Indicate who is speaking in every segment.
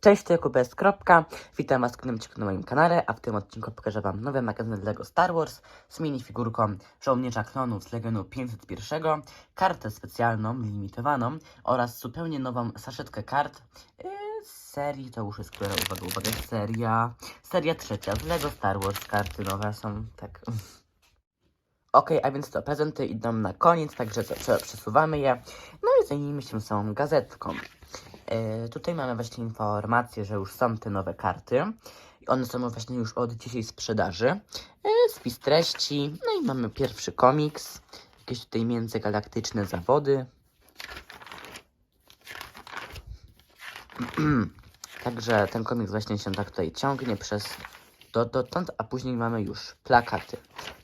Speaker 1: Cześć, to Jakub. Kropka. Witam Was w kolejnym na moim kanale, a w tym odcinku pokażę Wam nowy magazyn LEGO Star Wars z minifigurką żołnierza klonów z Legionu 501, kartę specjalną, limitowaną oraz zupełnie nową saszetkę kart yy, z serii, to już jest która, uwaga, uwaga, seria, seria trzecia z LEGO Star Wars, karty nowe są, tak... Okej, a więc to prezenty idą na koniec, także przesuwamy je. No i zajmijmy się samą gazetką. E, tutaj mamy właśnie informację, że już są te nowe karty. I one są właśnie już od dzisiaj w sprzedaży. E, spis treści. No i mamy pierwszy komiks. Jakieś tutaj międzygalaktyczne zawody. Także ten komiks właśnie się tak tutaj ciągnie przez do, dotąd, a później mamy już plakaty.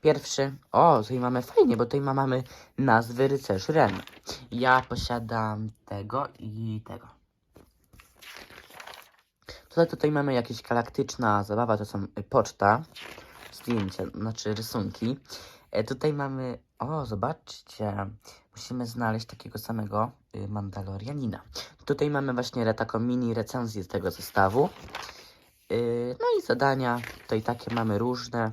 Speaker 1: Pierwszy, o, tutaj mamy fajnie, bo tutaj ma- mamy nazwy rycerzy Ren. Ja posiadam tego i tego. Tutaj, tutaj mamy jakieś galaktyczna zabawa, to są y, poczta, zdjęcia, znaczy rysunki. E, tutaj mamy, o zobaczcie, musimy znaleźć takiego samego y, Mandalorianina. Tutaj mamy właśnie taką mini recenzję tego zestawu. Y, no i zadania, tutaj takie mamy różne.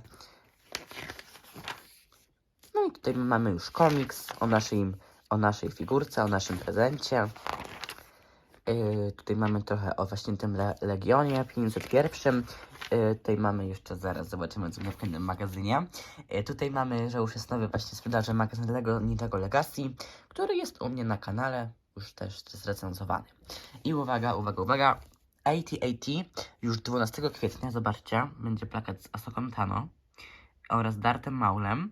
Speaker 1: No i tutaj mamy już komiks o naszej, o naszej figurce, o naszym prezencie. Yy, tutaj mamy trochę o właśnie tym le Legionie 501. Yy, tutaj mamy jeszcze, zaraz zobaczymy co w następnym magazynie. Yy, tutaj mamy, że już jest nowy właśnie sprzedaży magazyn Lego Ninjago Legacy, który jest u mnie na kanale, już też zrecenzowany. I uwaga, uwaga, uwaga. AT-AT już 12 kwietnia, zobaczcie, będzie plakat z Asoką Tano oraz Dartem Maulem.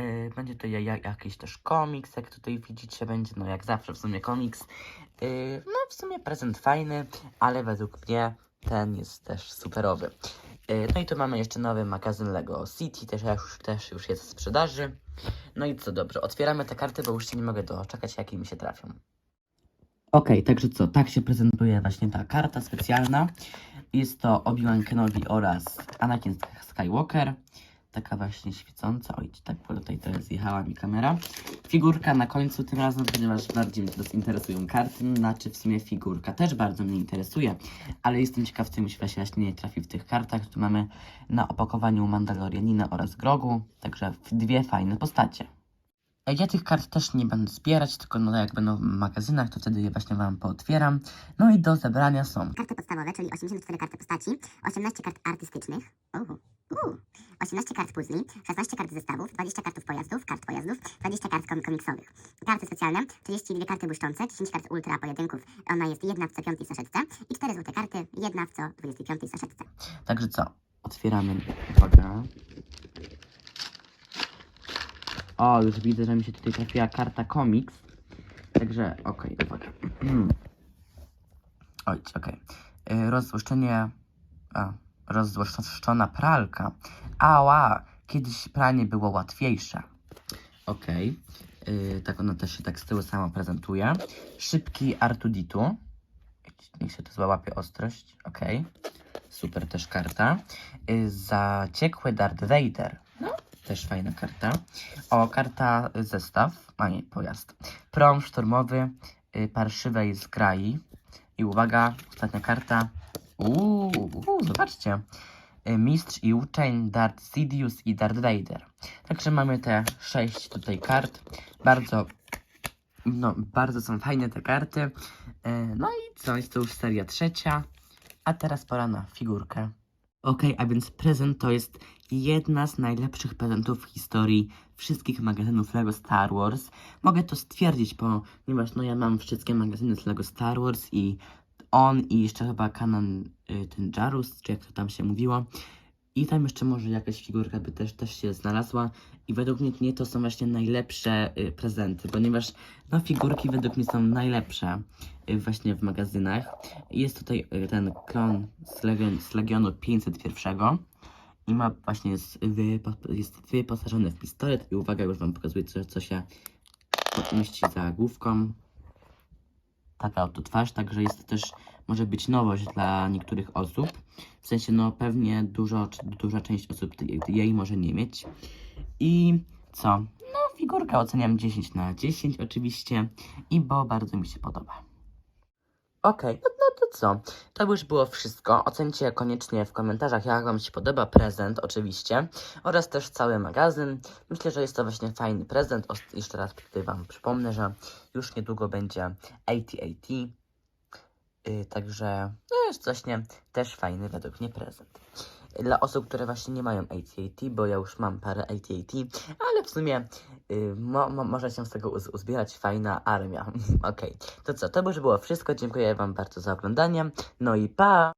Speaker 1: Yy, będzie to ja, ja, jakiś też komiks, jak tutaj widzicie, będzie no jak zawsze w sumie komiks. Yy, no w sumie prezent fajny, ale według mnie ten jest też superowy. Yy, no i tu mamy jeszcze nowy magazyn Lego City, też już, też już jest w sprzedaży. No i co dobrze, otwieramy te karty, bo już się nie mogę doczekać, jakie mi się trafią. Okej, także co, tak się prezentuje właśnie ta karta specjalna. Jest to Obi-Wan Kenobi oraz Anakin Skywalker. Taka właśnie świecąca. Oj, tak bo tutaj teraz zjechała mi kamera. Figurka na końcu tym razem, ponieważ bardziej mnie teraz interesują karty, znaczy w sumie figurka też bardzo mnie interesuje, ale jestem ciekaw, co mi się właśnie nie trafi w tych kartach. Tu mamy na opakowaniu Mandalorianina oraz Grogu, także dwie fajne postacie. E, Ja tych kart też nie będę zbierać, tylko no jak będą w magazynach, to wtedy je właśnie Wam pootwieram. No i do zebrania są
Speaker 2: Karty podstawowe, czyli 84 karty postaci, 18 kart artystycznych, uhu, uhu, 18 kart puzli, 16 kart zestawów, 20 kartów pojazdów, kart pojazdów, 20 kart kom komiksowych. Karty specjalne, 32 karty błyszczące, 10 kart ultra pojedynków, ona jest jedna w co piątej saszetce i 4 złote karty, jedna w co 25 saszetce.
Speaker 1: Także co? Otwieramy. Uwaga. O, już widzę, że mi się tutaj trafiła karta komiks. Także, okej, uwaga. Oj, okej. Okay. Rozbłyszczenie... A, rozbłyszczona pralka. Ała, kiedyś pranie było łatwiejsze. Okej. Okay. Tak ona też się tak z tyłu sama prezentuje. Szybki Artuditu. Niech się to złapie ostrość. Okej. Super też karta. Y, Zaciekły Darth Vader. No, też fajna karta. O, karta y, zestaw, a nie, pojazd. Prom szturmowy y, parszywej zgrai. I uwaga, ostatnia karta. Uuu, uu, zobaczcie. Y, Mistrz i uczeń Darth Sidious i Darth Vader. Także mamy te sześć tutaj kart. Bardzo, no, bardzo są fajne te karty. Y, No i co, jest to już seria trzecia. A teraz pora na figurkę. Okej, a więc prezent to jest jedna z najlepszych prezentów w historii wszystkich magazynów LEGO Star Wars. Mogę to stwierdzić, ponieważ no ja mam wszystkie magazyny z LEGO Star Wars i on i jeszcze chyba Canon y, ten Jarus, czy jak to tam się mówiło. I tam jeszcze może jakaś figurka by też, też się znalazła. I według mnie nie to są właśnie najlepsze y, prezenty, ponieważ no figurki według mnie są najlepsze y, właśnie w magazynach. Jest tutaj ten klon z, Legion, z Legionu 501 i ma właśnie jest, wypo, jest wyposażony w pistolet i uwaga, już wam pokazuję co, co się mieści za główką. Taka oto twarz, także jest to też może być nowość dla niektórych osób. W sensie, no pewnie dużo, duża część osób jej- może nie mieć. I co? No, figurkę oceniam 10 na 10 oczywiście i bo bardzo mi się podoba. Okej, no, no to co? To już było wszystko. Ocencie koniecznie w komentarzach, jak Wam się podoba prezent, oczywiście, oraz też cały magazyn. Myślę, że jest to właśnie fajny prezent. Os- Jeszcze raz tutaj Wam przypomnę, że już niedługo będzie AT-AT. Yy, także no jest właśnie też fajny według mnie prezent. Dla osób, które właśnie nie mają AT-AT, bo ja już mam parę AT-AT, ale w sumie mo, mo, może się z tego uz- uzbierać fajna armia. Okej, to co, to już było wszystko. Dziękuję Wam bardzo za oglądanie. No i pa!